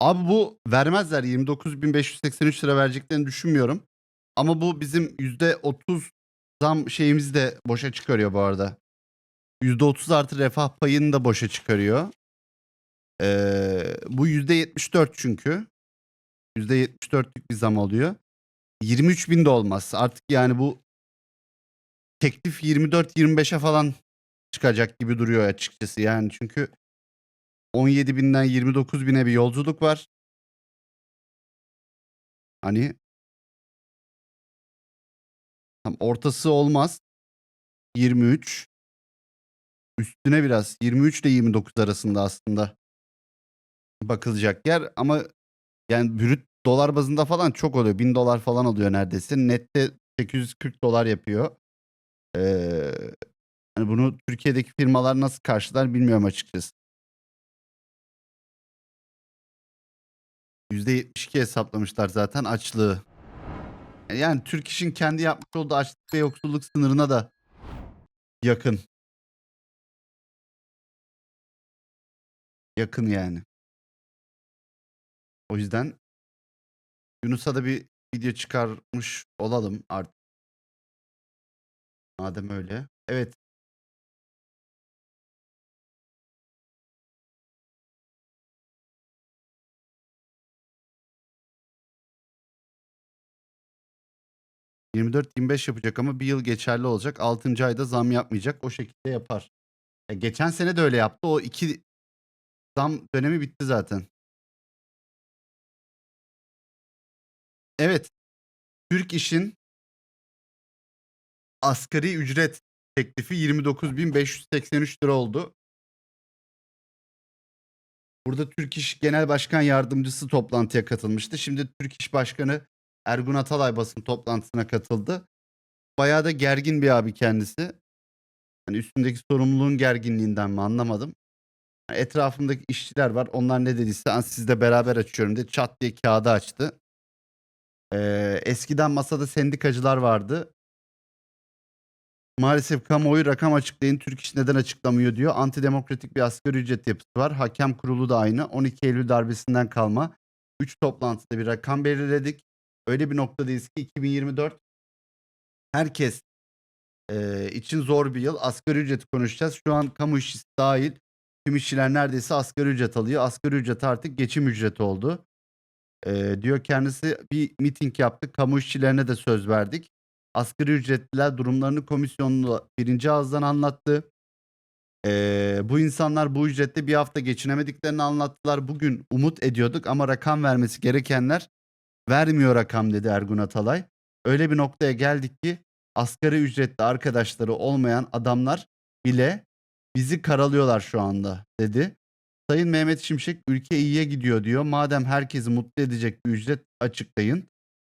Abi bu vermezler. 29.583 lira vereceklerini düşünmüyorum. Ama bu bizim %30 zam şeyimizi de boşa çıkarıyor bu arada. %30 artı refah payını da boşa çıkarıyor. Ee, bu %74 çünkü. %74'lük bir zam oluyor. 23 bin de olmaz. Artık yani bu teklif 24-25'e falan çıkacak gibi duruyor açıkçası. Yani çünkü 17 binden 29 bine bir yolculuk var. Hani tam ortası olmaz. 23 üstüne biraz 23 ile 29 arasında aslında bakılacak yer ama yani brüt dolar bazında falan çok oluyor. 1000 dolar falan oluyor neredeyse. Nette 840 dolar yapıyor. Ee, hani bunu Türkiye'deki firmalar nasıl karşılar bilmiyorum açıkçası. %72 hesaplamışlar zaten açlığı. Yani Türk İş'in kendi yapmış olduğu açlık ve yoksulluk sınırına da yakın. Yakın yani. O yüzden Yunus'a da bir video çıkarmış olalım artık. Madem öyle. Evet. ...24-25 yapacak ama bir yıl geçerli olacak. 6. ayda zam yapmayacak. O şekilde yapar. Ya geçen sene de öyle yaptı. O iki zam dönemi bitti zaten. Evet. Türk İş'in asgari ücret teklifi 29.583 lira oldu. Burada Türk İş Genel Başkan Yardımcısı toplantıya katılmıştı. Şimdi Türk İş Başkanı Ergun Atalay basın toplantısına katıldı. Bayağı da gergin bir abi kendisi. Hani üstündeki sorumluluğun gerginliğinden mi anlamadım. Etrafımdaki işçiler var. Onlar ne dediyse "Aa, sizle beraber açıyorum dedi. Çat diye kağıdı açtı. Ee, eskiden masada sendikacılar vardı. Maalesef kamuoyu rakam açıklayın Türk İş neden açıklamıyor diyor. Antidemokratik bir asgari ücret yapısı var. Hakem kurulu da aynı. 12 Eylül darbesinden kalma. 3 toplantıda bir rakam belirledik. Öyle bir noktadayız ki 2024 herkes e, için zor bir yıl. Asgari ücreti konuşacağız. Şu an kamu işçisi dahil tüm işçiler neredeyse asgari ücret alıyor. Asgari ücret artık geçim ücreti oldu. E, diyor kendisi bir miting yaptık. Kamu işçilerine de söz verdik. Asgari ücretliler durumlarını komisyonla birinci ağızdan anlattı. Ee, bu insanlar bu ücrette bir hafta geçinemediklerini anlattılar. Bugün umut ediyorduk ama rakam vermesi gerekenler vermiyor rakam dedi Ergun Atalay. Öyle bir noktaya geldik ki asgari ücretli arkadaşları olmayan adamlar bile bizi karalıyorlar şu anda dedi. Sayın Mehmet Şimşek ülke iyiye gidiyor diyor. Madem herkesi mutlu edecek bir ücret açıklayın.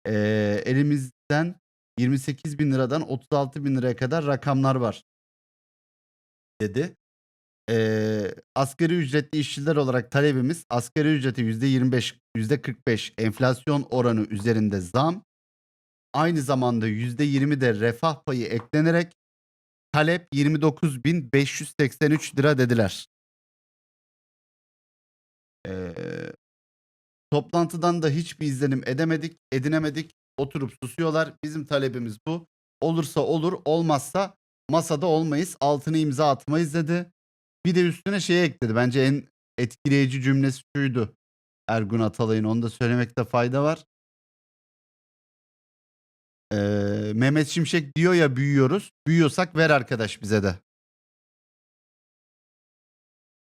Ee, elimizden 28 bin liradan 36 bin liraya kadar rakamlar var dedi. Ee, asgari ücretli işçiler olarak talebimiz asgari ücrete %25, %45 enflasyon oranı üzerinde zam. Aynı zamanda %20 de refah payı eklenerek talep 29.583 lira dediler. Ee, toplantıdan da hiçbir izlenim edemedik, edinemedik. Oturup susuyorlar. Bizim talebimiz bu. Olursa olur, olmazsa masada olmayız. Altını imza atmayız dedi. Bir de üstüne şey ekledi. Bence en etkileyici cümlesi şuydu. Ergun Atalay'ın onu da söylemekte fayda var. Ee, Mehmet Şimşek diyor ya büyüyoruz. Büyüyorsak ver arkadaş bize de.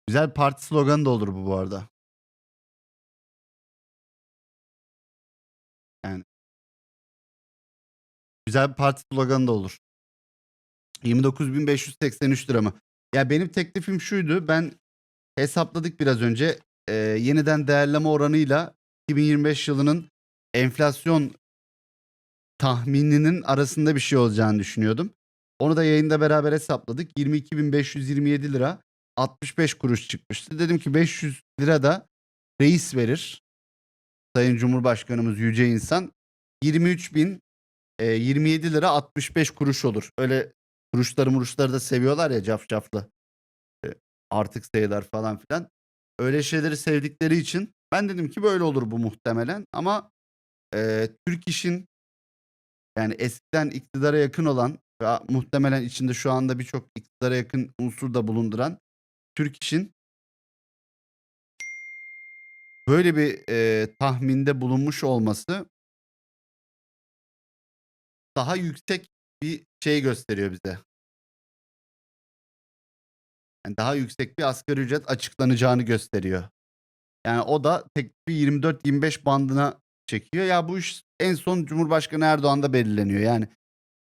Güzel parti sloganı da olur bu bu arada. Yani Güzel bir parti sloganı da olur. 29.583 lira mı? Ya benim teklifim şuydu. Ben hesapladık biraz önce. Ee, yeniden değerleme oranıyla 2025 yılının enflasyon tahmininin arasında bir şey olacağını düşünüyordum. Onu da yayında beraber hesapladık. 22.527 lira 65 kuruş çıkmıştı. Dedim ki 500 lira da reis verir. Sayın Cumhurbaşkanımız yüce insan. 23.000 e, 27 lira 65 kuruş olur. Öyle kuruşları muruşları da seviyorlar ya cafcaflı. E, artık sayılar falan filan. Öyle şeyleri sevdikleri için Ben dedim ki böyle olur bu muhtemelen ama e, Türk İş'in yani eskiden iktidara yakın olan ve muhtemelen içinde şu anda birçok iktidara yakın unsur da bulunduran Türk İş'in böyle bir e, tahminde bulunmuş olması daha yüksek bir şey gösteriyor bize. Yani daha yüksek bir asgari ücret açıklanacağını gösteriyor. Yani o da teklifi 24-25 bandına çekiyor. Ya bu iş en son Cumhurbaşkanı Erdoğan'da belirleniyor. Yani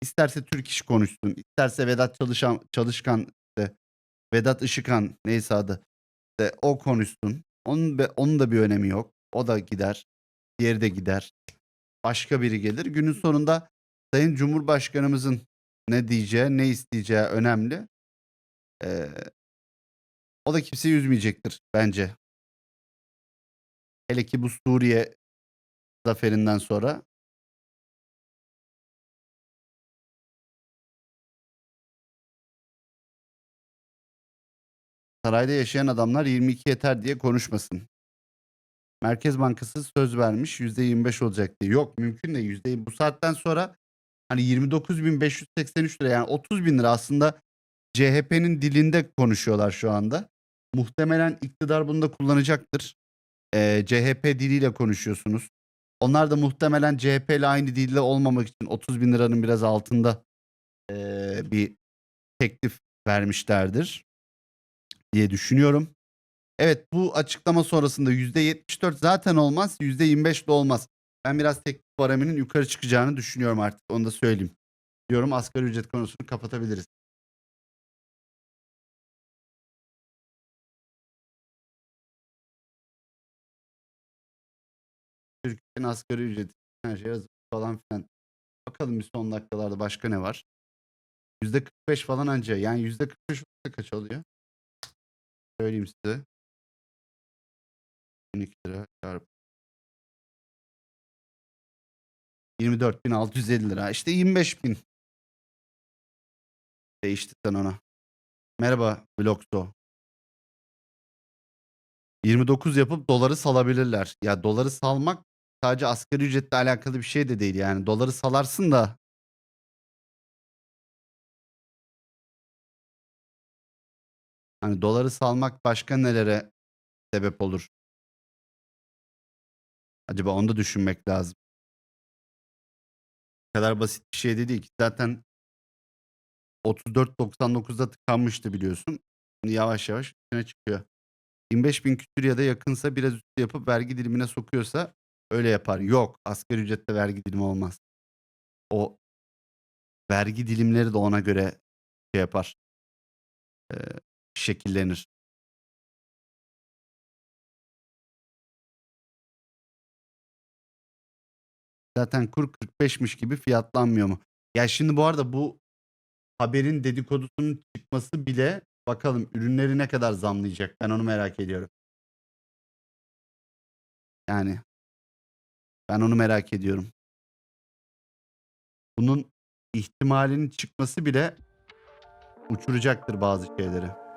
isterse Türk İş konuşsun, isterse Vedat Çalışan, Çalışkan, işte Vedat Işıkan neyse adı. işte o konuşsun. Onun, onun da bir önemi yok. O da gider. Diğeri de gider. Başka biri gelir. Günün sonunda Sayın Cumhurbaşkanımızın ne diyeceği, ne isteyeceği önemli. Ee, o da kimseyi üzmeyecektir bence. Hele ki bu Suriye zaferinden sonra. Sarayda yaşayan adamlar 22 yeter diye konuşmasın. Merkez Bankası söz vermiş %25 olacak diye. Yok mümkün değil. Yüzde, bu saatten sonra hani 29.583 lira yani 30 bin lira aslında CHP'nin dilinde konuşuyorlar şu anda. Muhtemelen iktidar bunu da kullanacaktır. Ee, CHP diliyle konuşuyorsunuz. Onlar da muhtemelen CHP ile aynı dilde olmamak için 30 bin liranın biraz altında ee, bir teklif vermişlerdir diye düşünüyorum. Evet bu açıklama sonrasında %74 zaten olmaz %25 de olmaz. Ben biraz teklif paraminin yukarı çıkacağını düşünüyorum artık onu da söyleyeyim. Diyorum asgari ücret konusunu kapatabiliriz. Türkiye'nin asgari ücreti her şey falan filan. Bakalım bir son dakikalarda başka ne var? %45 falan anca. Yani %45 olursa kaç oluyor? Söyleyeyim size. 12 lira çarpı 24.650 lira. İşte 25.000. Değişti sen ona. Merhaba Vlogso. 29 yapıp doları salabilirler. Ya doları salmak sadece asgari ücretle alakalı bir şey de değil yani. Doları salarsın da hani doları salmak başka nelere sebep olur? Acaba onu da düşünmek lazım. Kadar basit bir şey de değil ki. Zaten 34.99'da tıkanmıştı biliyorsun. Şimdi yavaş yavaş üstüne çıkıyor. 25 bin küsür ya da yakınsa biraz üstü yapıp vergi dilimine sokuyorsa öyle yapar. Yok asgari ücrette vergi dilimi olmaz. O vergi dilimleri de ona göre şey yapar. Ee, şekillenir. Zaten kur 45'miş gibi fiyatlanmıyor mu? Ya şimdi bu arada bu haberin dedikodusunun çıkması bile bakalım ürünleri ne kadar zamlayacak ben onu merak ediyorum. Yani ben onu merak ediyorum. Bunun ihtimalinin çıkması bile uçuracaktır bazı şeyleri.